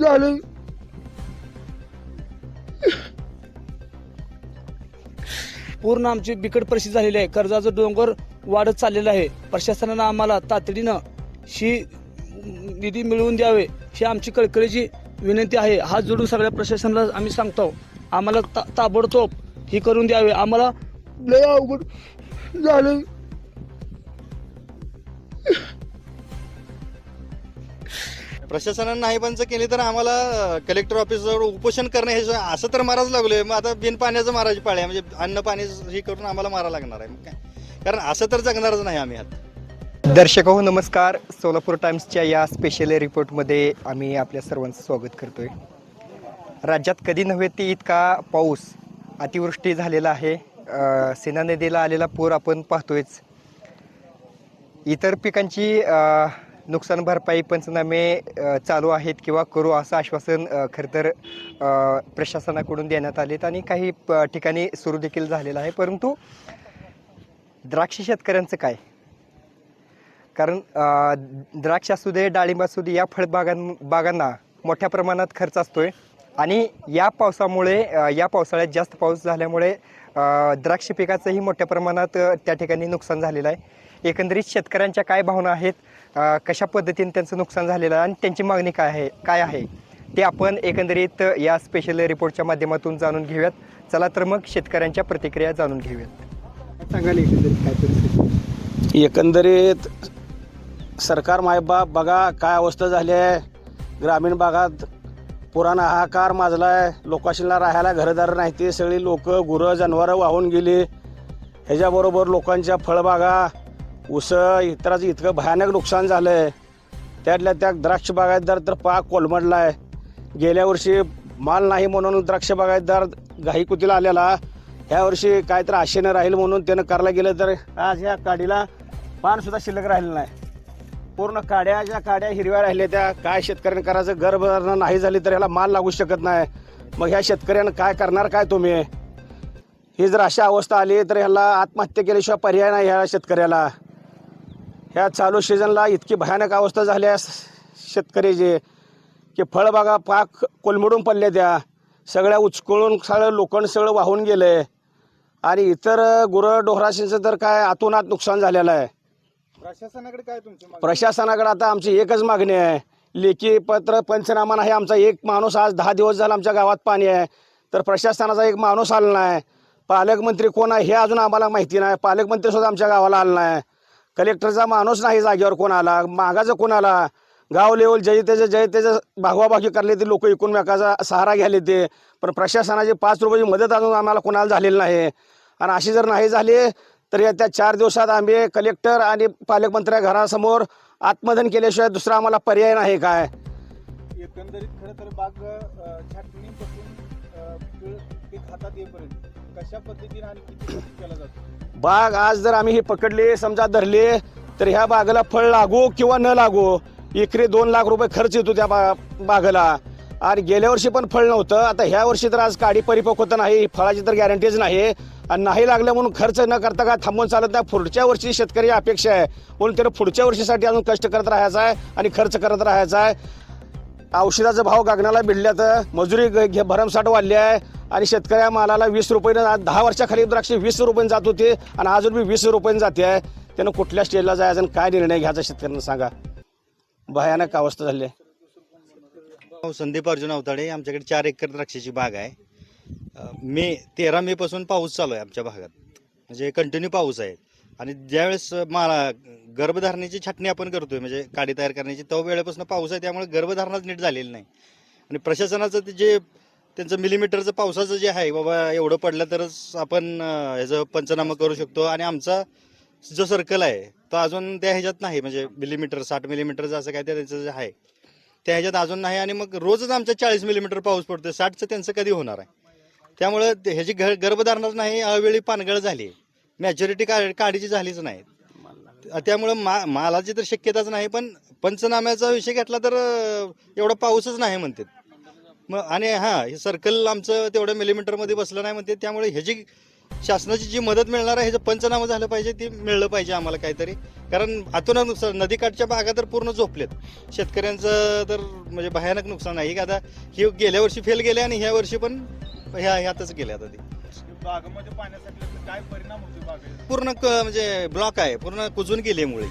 झालं पूर्ण आमची बिकट परिस्थिती झालेली आहे. कर्जाचं डोंगर वाढत चाललेलं आहे. प्रशासनानं आम्हाला तातडीनं ही निधी मिळवून द्यावे ही आमची कळकळीची विनंती आहे. हात जोडून सगळ्या प्रशासनाला आम्ही सांगतो आम्हाला ता ताबडतोब ही करून द्यावे. आम्हाला लय अवघड झालं प्रशासनानं नाही बंद केली तर आम्हाला कलेक्टर ऑफिसजवळ उपोषण करणं हे असं तर माराच लागलोय. मग आता बिन पाण्याचं मारायची पाळी आहे. म्हणजे अन्न पाणी हे करून आम्हाला मारा लागणार आहे. मग काय? कारण असं तर जगणारच नाही आम्ही आता. दर्शक हो नमस्कार. सोलापूर टाइम्सच्या या स्पेशल रिपोर्टमध्ये आम्ही आपल्या सर्वांचं स्वागत करतोय. राज्यात कधी नव्हे ते इतका पाऊस अतिवृष्टी झालेला आहे. सेना नदीला आलेला पूर आपण पाहतोयच. इतर पिकांची नुकसान भरपाई पंचनामे चालू आहेत किंवा करू असं आश्वासन खरं तर प्रशासनाकडून देण्यात आलेत आणि काही प- ठिकाणी सुरू देखील झालेलं आहे. परंतु द्राक्ष शेतकऱ्यांचं काय? कारण द्राक्ष असू दे डाळिंब असू दे या फळबागां बागांना मोठ्या प्रमाणात खर्च असतोय आणि या पावसामुळे या पावसाळ्यात जास्त पाऊस झाल्यामुळे द्राक्ष पिकाचंही मोठ्या प्रमाणात त्या ठिकाणी नुकसान झालेलं आहे. एकंदरीत शेतकऱ्यांच्या काय भावना आहेत कशा पद्धतीने त्यांचं नुकसान झालेलं आहे आणि त्यांची मागणी काय आहे काय आहे ते आपण एकंदरीत या स्पेशल रिपोर्टच्या माध्यमातून जाणून घेऊयात. चला तर मग शेतकऱ्यांच्या प्रतिक्रिया जाणून घेऊयात. सांगाल एकंदरीत काय परिस्थिती? एकंदरीत सरकार मायबाप बघा काय अवस्था झाली आहे. ग्रामीण भागात पुराणा हाहाकार माजला आहे लोकाशीला राहायला घरदार नाही ते सगळी लोक गुरं जनावरं वाहून गेली. ह्याच्याबरोबर लोकांच्या फळबागा उसं इतराचं इतकं भयानक नुकसान झालं आहे त्यातल्या त्या द्राक्ष बागायतदार तर पाक कोलमडला आहे गेल्या वर्षी माल नाही म्हणून द्राक्ष बागायतदार घाईकुतीला आलेला. ह्या वर्षी काय तर आशेनं राहील म्हणून त्यानं करायला गेलं तर आज ह्या काडीला पानसुद्धा शिल्लक राहिलं नाही. पूर्ण काड्या ज्या काड्या हिरव्या राहिल्या त्या काय शेतकऱ्यांनी करायचं गर्भधारणा नाही झाली तर ह्याला माल लागू शकत नाही. मग ह्या शेतकऱ्यानं काय करणार काय तुम्ही? ही जर अशा अवस्था आली तर ह्याला आत्महत्या केल्याशिवाय पर्याय नाही ह्या शेतकऱ्याला. ह्या चालू सीझनला इतकी भयानक अवस्था झाली आहे. शेतकऱ्याची की फळबागा पाक कोलमडून पडल्या त्या. सगळ्या उचकळून सगळं लोखंड सगळं वाहून गेलं. आणि इतर गुरं डोहराशीचं तर काय आतून आत नुकसान झालेलं आहे. प्रशासनाकडे काय तुमची प्रशासनाकडे आता आमची एकच मागणी आहे. लेखी पत्र पंचनामा नाही. आमचा एक माणूस आज दहा दिवस झाला आमच्या गावात पाणी आहे. तर प्रशासनाचा एक माणूस आला नाही. पालकमंत्री कोण आहे हे अजून आम्हाला माहिती नाही. पालकमंत्री सुद्धा आमच्या गावाला आला नाही. कलेक्टरचा माणूस नाही जागेवर कोण आला मागाचं कोण आला गाव लेवल जय त्याचं जय त्याचं भागवाभागी करले ते लोक एकूणमेकाचा सहारा घ्यायले ते पण प्रशासनाची पाच रुपयाची मदत अजून आम्हाला कोणाला झालेली नाही. आणि अशी जर नाही झाली तर या त्या चार दिवसात आम्ही कलेक्टर आणि पालकमंत्र्या घरासमोर आत्मदन केल्याशिवाय दुसरा आम्हाला पर्याय नाही काय. एकंदरीत खरं तर बाग छाटणीपासून पीक हातात येईपर्यंत कशा पद्धतीने आणि किती केला जातो? बाग आज जर आम्ही हे पकडले समजा धरले तर ह्या बागेला फळ लागू किंवा न लागू एकरी दोन लाख रुपये खर्च येतो त्या बा बागेला. आणि गेल्या वर्षी पण फळ नव्हतं आता ह्या वर्षी तर आज काडी परिपक्वता नाही फळाची तर गॅरंटीच नाही. आणि नाही लागलं म्हणून खर्च न करता काय थांबून चालत नाही पुढच्या वर्षी शेतकरी अपेक्षा आहे. म्हणून त्यानं पुढच्या वर्षीसाठी अजून कष्ट करत राहायचा आहे आणि खर्च करत राहायचा आहे. औषधाचा भाव गगनाला भिडल्यात मजुरी ग- घे- भरमसाठ वाढली आहे. आणि शेतकऱ्या मालाला वीस रुपयानं दहा वर्षाखाली द्राक्षे वीस रुपयाने जात होते आणि अजून बी वीस रुपयाने जाते आहे. त्यानं कुठल्या स्टेजला जायचं आणि काय निर्णय घ्यायचा शेतकऱ्यांना सांगा. भयानक अवस्था झाली आहे. संदीप अर्जुन अवताडे आमच्याकडे चार एकर द्राक्षाची बाग आहे. मे तेरा मे पासून पाऊस चालू आहे आमच्या भागात. म्हणजे कंटिन्यू पाऊस आहे. आणि ज्यावेळेस माळा गर्भधारणेची छाटणी आपण करतोय म्हणजे काडी तयार करण्याची तो वेळेपासून पाऊस आहे त्यामुळे गर्भधारणाच नीट झालेली नाही. आणि प्रशासनाचं ते जे त्यांचं मिलीमीटरचं पावसाचं जे आहे बाबा एवढं पडलं तरच आपण ह्याचं पंचनामा करू शकतो. आणि आमचा जो सर्कल आहे तो अजून त्या ह्याच्यात नाही. म्हणजे मिलीमीटर साठ मिलीमीटरचं असं काय ते त्यांचं जे आहे त्या ह्याच्यात अजून नाही. आणि मग रोजच आमच्या चाळीस मिलीमीटर पाऊस पडतोय. साठचं त्यांचं कधी होणार आहे? त्यामुळं ते- ह्याची घर गर्भधारणाच नाही अवेळी पानगळ झाली. मॅच्युरिटी का काढीची झालीच नाही. त्यामुळं मा मालाची तर शक्यताच नाही पण पंचनाम्याचा विषय घेतला तर अं, एवढा पाऊसच नाही म्हणतात. मग आणि हां हे सर्कल आमचं तेवढं मिलीमीटरमध्ये बसलं नाही म्हणते त्यामुळे ह्याची शासनाची जी मदत मिळणार आहे ह्याचं पंचनामा झालं पाहिजे ते मिळलं पाहिजे आम्हाला काहीतरी. कारण आतून नुकसान नदीकाठच्या भागा तर पूर्ण झोपलेत. शेतकऱ्यांचं तर म्हणजे भयानक नुकसान आहे. की आता ही गेल्या वर्षी फेल गेले आणि ह्या वर्षी पण ह्या ह्यातच गेले आता ते. बागामध्ये पाण्यासाठी काय परिणाम होतो बागेत? पूर्ण क- म्हणजे ब्लॉक आहे. पूर्ण कुजून गेली मुळे.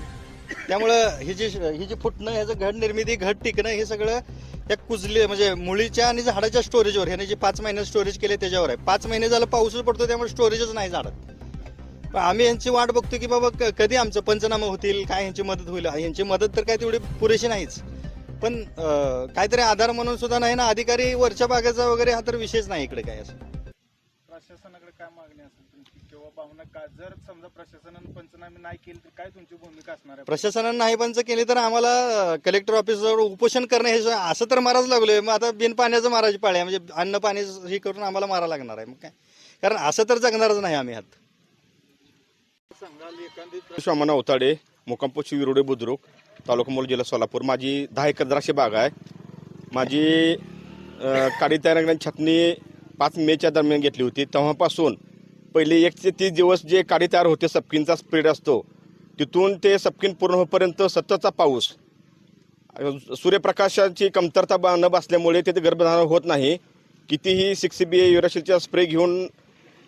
त्यामुळं ही जी ही जी फुटणं ह्याचं घड निर्मिती घट टिकणं हे सगळं त्या कुजले म्हणजे मुळीच्या आणि झाडाच्या स्टोरेजवर ह्याने जे पाच महिने स्टोरेज केले त्याच्यावर आहे. पाच महिने झालं पाऊसच पडतो त्यामुळे स्टोरेजच नाही झाडात. पण आम्ही यांची वाट बघतो की बाबा क- कधी आमचं पंचनामा होतील काय यांची मदत होईल? यांची मदत तर काय तेवढी पुरेशी नाहीच. पण काहीतरी आधार म्हणून सुद्धा नाही ना अधिकारी वरच्या भागाचा वगैरे हा तर विषयच नाही इकडे काय असं. प्रशासनाकडे काय मागणी असेल? भावना का जर समजा प्रशासनाने पंचनामे नाही केले तर काय तुमची भूमिका असणार आहे? प्रशासनानं नाही पंच केली तर आम्हाला कलेक्टर ऑफिसजवळ उपोषण करणं हे असं तर माराच लागलोय. मग आता बिन पाण्याचं मारायची पाळी आहे. म्हणजे अन्न पाणी हे करून आम्हाला मारा लागणार आहे. मग काय? कारण असं तर जगणारच नाही आम्ही हात सांगाल एखादी शोमना उताडे मुकामपोशी विरोडे बुद्रुक तालुका मोल जिल्हा सोलापूर. माझी दहा एकर द्राक्ष बाग आहे. माझी काडी तयार छाटणी पाच मेच्या दरम्यान घेतली होती. तेव्हापासून पहिले एक ते तीस दिवस जे काडी तयार होते सपकिनचा स्प्रेड असतो तिथून ते सपकिन पूर्ण होईपर्यंत सततचा पाऊस. सूर्यप्रकाशाची कमतरता बा- न बसल्यामुळे तिथे गर्भधारण होत नाही. कितीही सिक्स बी युराशिलचा स्प्रे घेऊन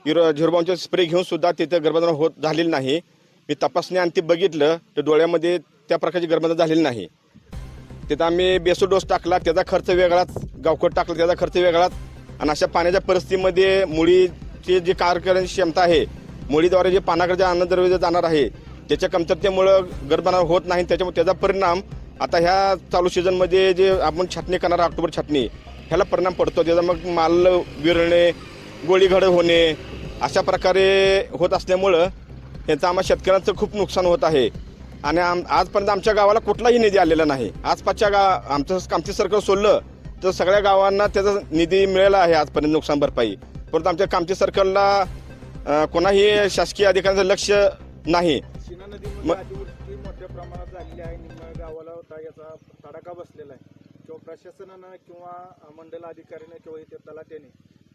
युरो झिरोबामचा स्प्रे घेऊन सुद्धा तिथे गर्भधारण होत झालेली नाही. मी तपासणी आणि ते बघितलं तर डोळ्यामध्ये त्या प्रकारची गर्भधारण झालेली नाही. तिथं आम्ही बेसो डोस टाकला त्याचा खर्च वेगळाच गावकट टाकला त्याचा खर्च वेगळाच. आणि अशा पाण्याच्या परिस्थितीमध्ये मुळी मुळीची जी कार करण्याची क्षमता आहे मुळीद्वारे जे पानाकडे जे अन्नद्रव्य जाणार आहे त्याच्या कमतरतेमुळं गर्भधारण होत नाही त्याच्यामुळे त्याचा परिणाम आता ह्या चालू सीझनमध्ये जे आपण छाटणी करणार ऑक्टोबर छाटणी ह्याला परिणाम पडतो. त्याचा मग माल विरणे गोळीघड होणे अशा प्रकारे होत असल्यामुळं यांचं आम्हा शेतकऱ्यांचं खूप नुकसान होत आहे. आणि आम आजपर्यंत आमच्या गावाला कुठलाही निधी आलेला नाही. आसपासच्या गा आमचं आमचं सरकार सोडलं तर सगळ्या गावांना त्याचा निधी मिळाला आहे आजपर्यंत नुकसान भरपाई. परंतु आमच्या कामती सर्कलला कोणाही शासकीय अधिकाऱ्यांचं लक्ष नाही. अतिवृष्टी मोठ्या प्रमाणात झालेली आहे. गावाला होता याचा तडाखा बसलेला आहे. किंवा प्रशासनानं किंवा मंडल अधिकाऱ्याने किंवा इथे तलाट्याने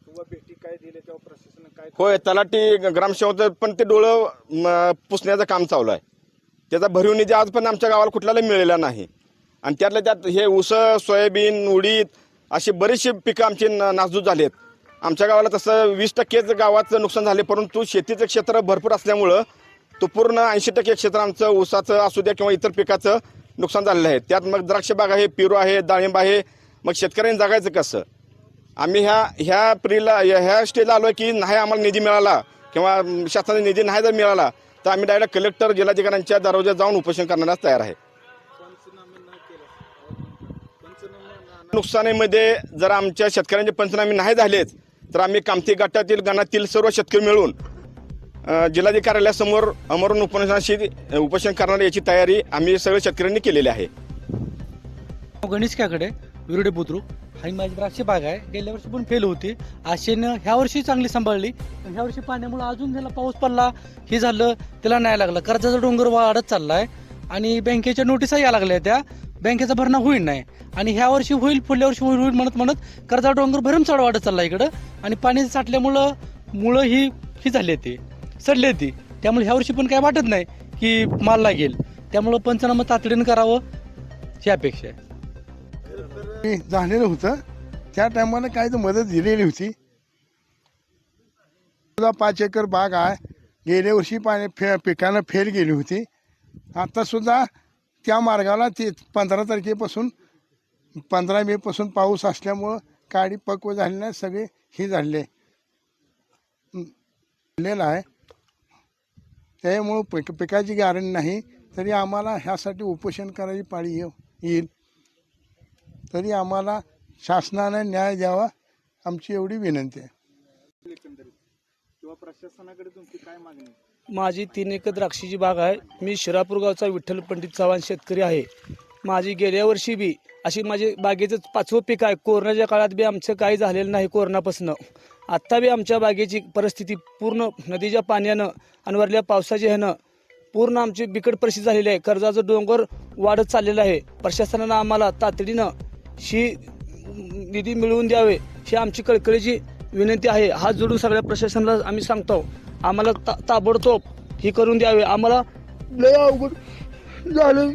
किंवा भेटी काय दिले किंवा प्रशासनाने काय होय तलाठी ग्रामसेवक पण ते डोळं म, पुसण्याचं काम चालू आहे. त्याचा भरीव निधी आजपर्यंत आमच्या गावाला कुठल्याला मिळालेला नाही. आणि त्यातल्या त्यात हे ऊस सोयाबीन उडीद अशी बरीचशी पिकं आमची न- नासधूस झालीत. आमच्या गावाला तसं वीस टक्केच गावाचं नुकसान झाले परंतु शेतीचं क्षेत्र भरपूर असल्यामुळं तो पूर्ण ऐंशी टक्के क्षेत्र आमचं ऊसाचं असू द्या किंवा इतर पिकाचं नुकसान झालेलं आहे. त्यात मग द्राक्ष बाग आहे पेरू आहे डाळिंब आहे मग शेतकऱ्यांनी जगायचं कसं? आम्ही ह्या ह्या प्रीला ह्या स्टेजला आलो की नाही आम्हाला निधी मिळाला किंवा शासनाचा निधी नाही जर मिळाला तर आम्ही डायरेक्ट कलेक्टर जिल्हाधिकाऱ्यांच्या दरवाज्यात जाऊन उपोषण करण्यास तयार आहे. नुकसानीमध्ये जर आमच्या शेतकऱ्यांचे पंचनामे नाही झालेच तर आम्ही कामती गटातील गणातील सर्व शेतकरी मिळून जिल्हाधिकारी कार्यालयासमोर अमरण उपोषणाशी उपोषण करणार याची तयारी आम्ही सगळ्या शेतकऱ्यांनी केलेली आहे. गणेश काकडे विरोडे बुद्रुक. आणि माझी द्राक्ष बाग आहे. गेल्या वर्षी पण फेल होती. आशेनं ह्या वर्षी चांगली सांभाळली. पण ह्या वर्षी पाण्यामुळे अजून त्याला पाऊस पडला. हे झालं त्याला नाही लागलं. कर्जाचा डोंगर वाढत चाललाय. आणि बँकेच्या नोटिसा या लागल्या त्या. बँकेचा भरणा होईल नाही. आणि ह्या वर्षी होईल पुढल्या वर्षी होईल होईल म्हणत म्हणत कर्जा डोंगर भरमसाठ वाढत चालला इकडं. आणि पाणी साठल्यामुळं मुळं ही ही झाली ती सडली होती त्यामुळे ह्या वर्षी पण काय वाटत नाही की माल लागेल. त्यामुळं पंचनामा तातडीनं करावं ही अपेक्षा आहे. हे झालेलं होतं. त्या टायमाला काय तर मदत दिलेली होती. तुला पाच एकर बाग आहे. गेल्या वर्षी पाणी फे पिकानं फेल गेली होती. आता सुद्धा त्या मार्गाला ते पंधरा तारखेपासून पंधरा मेपासून पाऊस असल्यामुळं काडी पक्व झाली नाही सगळे हे झाले. झालेलं आहे. त्यामुळं पिक पिकाची गॅरंटी नाही तरी आम्हाला ह्यासाठी उपोषण करायची पाळी येईल. तरी आम्हाला शासनाने न्याय द्यावा आमची एवढी विनंती आहे. किंवा प्रशासनाकडे तुमची काय मागणी आहे? माझी तीन एकर द्राक्षीची बाग आहे. मी शिरापूर गावचा विठ्ठल पंडित चव्हाण शेतकरी आहे. माझी गेल्या वर्षी बी अशी माझी बागेचं पाचवं पीक आहे. कोरोनाच्या काळात बी आमचं काही झालेलं नाही कोरोनापासून. आत्ता बी आमच्या बागेची परिस्थिती पूर्ण नदीच्या पाण्यानं आणि वरल्या पावसाच्या ह्यानं पूर्ण आमची बिकट परिस्थिती झालेली आहे. कर्जाचं डोंगर वाढत चाललेलं आहे. प्रशासनानं आम्हाला तातडीनं ही निधी मिळवून द्यावे ही आमची कळकळीची विनंती आहे हात जोडून सगळ्या प्रशासनाला आम्ही सांगतो आम्हाला ता ताबडतोब ही करून द्यावे. आम्हाला लय अवघड झालं